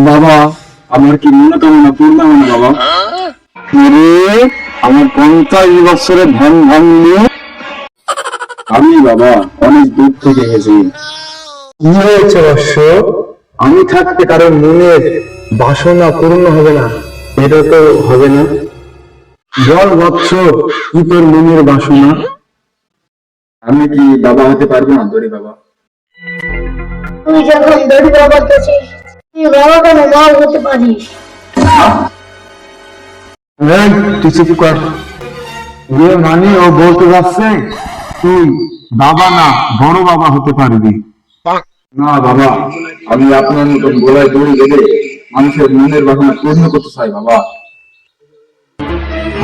বাবা আমার কি মনোকামনা পূর্ণ হবে না বাবা? রে আমার পঞ্চাশ বছরের ধ্যান ভাঙলে। আমি বাবা অনেক দূর থেকে এসেছি কি হয়েছে বর্ষ আমি থাকতে কারোর মনের বাসনা পূর্ণ হবে না এটা তো হবে না। বল বৎস কি তোর মনের বাসনা? আমি কি বাবা হতে পারব না তোরে বাবা? তুই যখন দড়ি বাবা করছিস তুই বাবা হতে পারিস তুই চুপ কর। যে মানে ও বলতে যাচ্ছে তুই বাবা না বড় বাবা হতে পারবি। না বাবা আমি আপনার মতন গোলায় দড়ি বেঁধে মানুষের মনের বাসনা পূর্ণ করতে চাই বাবা।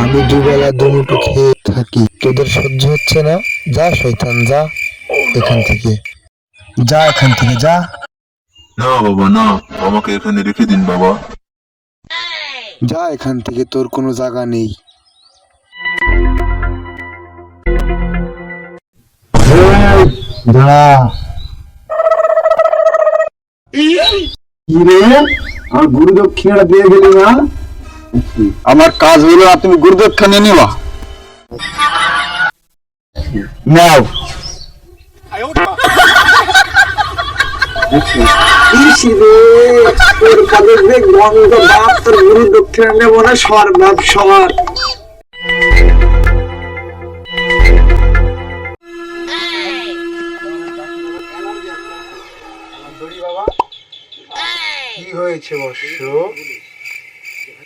আমি দুবেলা দুমুটো খেয়ে থাকি। তোদের সহ্য হচ্ছে না? যা শয়তান যা। এখান থেকে। যা এখান থেকে যা। না বাবা না। আমাকে এখানে রেখে দিন বাবা। যা এখান থেকে তোর কোনো জায়গা নেই। দাঁড়া গুরু দিয়ে গেলি না? আমার কাজ হলো আর তুমি গুরু দক্ষিণা নেওয়া নাও ইস রে, তোর কাজের যে গন্ধ বাপ, তোর গুরু কি হয়েছে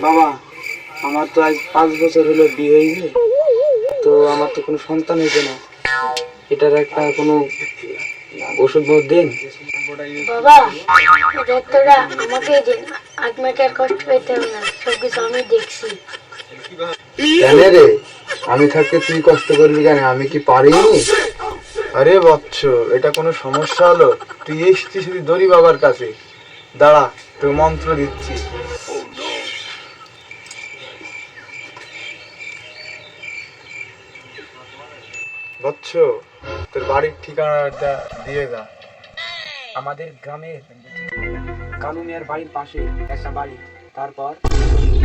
বাবা, আমার তো আজ পাঁচ বছর হলো বিয়ে হয়েছে তো আমার তো কোনো সন্তান হয়েছে না। এটার একটা কোনো ওষুধ বোধ দেন বাবা দায়িত্বটা আমাকেই দিন আপনাকে আর কষ্ট পেতে হবে না সবকিছু আমি দেখছি। কেন রে? আমি থাকতে তুই কষ্ট করবি কেন? আমি কি পারিনি? আরে বৎস এটা কোনো সমস্যা হলো? তুই এসছি শুধু দড়ি বাবার কাছে। দাঁড়া তোর মন্ত্র দিচ্ছি। বৎস তোর বাড়ির ঠিকানাটা দিয়ে যা। আমাদের গ্রামের কানু মিয়ার বাড়ির পাশে একটা বাড়ি। তারপর?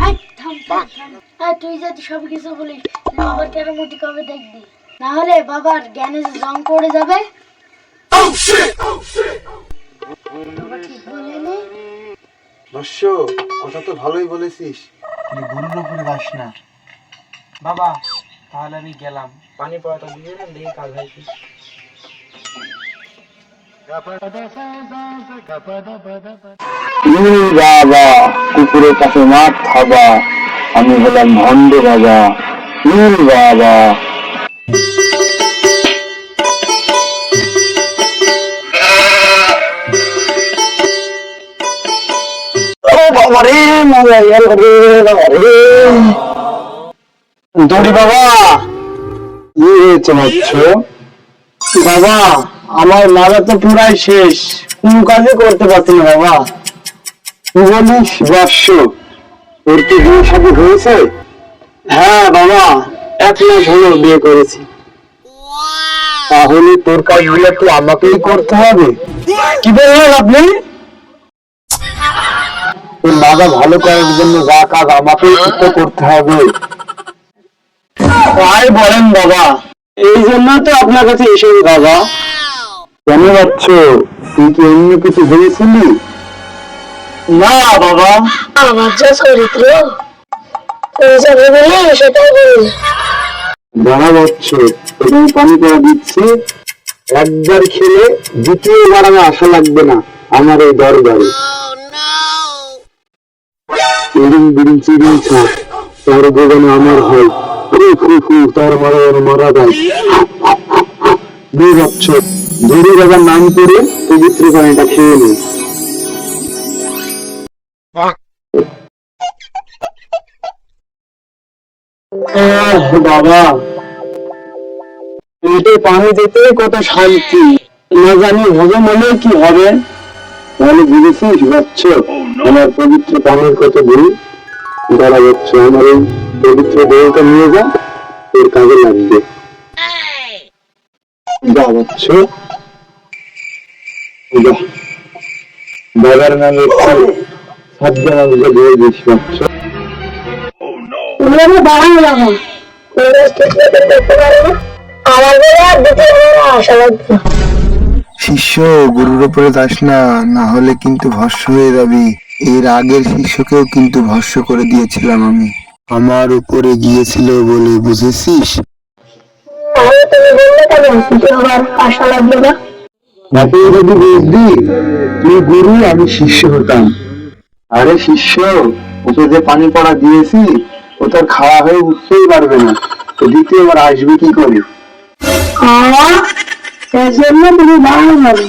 এই, থাম, থাম, থাম। এই, তুই যদি সব কিছু বলিস তুই বাবার কেরামতি কবে দেখবি? না হলে বাবার জ্ঞানে যে জং পড়ে যাবে। বাবা ঠিক বলেনি? বর্ষ কথা তো ভালোই বলেছিস। কিন্তু গুরুর উপরে যাস না। বাবা তাহলে আমি গেলাম। পানি পড়াটা দিয়ে দেন দেখি কাজ হয় কি কুকুরের কাছে মাছ খাবা আমি হলাম ভণ্ড বাবা বাবা দড়ি বাবা হয়েছে বৎস বাবা আমার মারা তো পুরাই শেষ। কোন কাজে করতে পারছি না বাবা। তুই বলিস? বর্ষ তোর কি বিয়ে শাদী হয়েছে? হ্যাঁ বাবা এক মাস হলো বিয়ে করেছি। তাহলে তোর কাজগুলো তো আমাকেই করতে হবে। কি বললেন আপনি? তোর বাবা ভালো করার জন্য যা কাজ আমাকেই করতে হবে। তাই বলেন বাবা। এই জন্য তো আপনার কাছে এসেছি বাবা। কেন যাচ্ছ তুই কি অন্য কিছু ভেবেছিলি? না বাবা। আমার যা চরিত্র তুই যা ভেবেলি সেটাই বলি দাঁড়া যাচ্ছ তুমি পানি করে দিচ্ছি। একবার খেলে দ্বিতীয়বার আমার আশা লাগবে না আমার এই দরবারে। ইরিং বিরিং চিরিং তার গোগানে আমার হয়। তার মারা মারা যায় দুই যাচ্ছ বাবার নাম করে পবিত্র পানিটা খেয়ে বাবা। পেটে পানি দিতে কত শান্তি। না জানি হজম হলে কি হবে। তাহলে বুঝেছিস বাচ্চ আমার পবিত্র পানির কত গুণ দাঁড়া যাচ্ছে আমার এই পবিত্র দেহটা নিয়ে যা, তোর কাজে লাগবে। যা বাবার দিয়ে দিস শিষ্য, গুরুর উপরে যাস না না হলে কিন্তু ভস্য হয়ে যাবি। এর আগের শিষ্যকেও কিন্তু ভস্য করে দিয়েছিলাম আমি। আমার উপরে গিয়েছিল বলে বুঝেছিস? তাহলে তুমি বললে কেন? আশা লাগবে না? বাপু যদি বুঝবি তুই গুরু, আমি শিষ্য হতাম। আরে শিষ্য, ওকে যে পানি পড়া দিয়েছি, ও তার খাওয়া হয়ে উঠতেই পারবে না। তো দ্বিতীয়বার আসবে কি করে? এর জন্য তুমি যাবে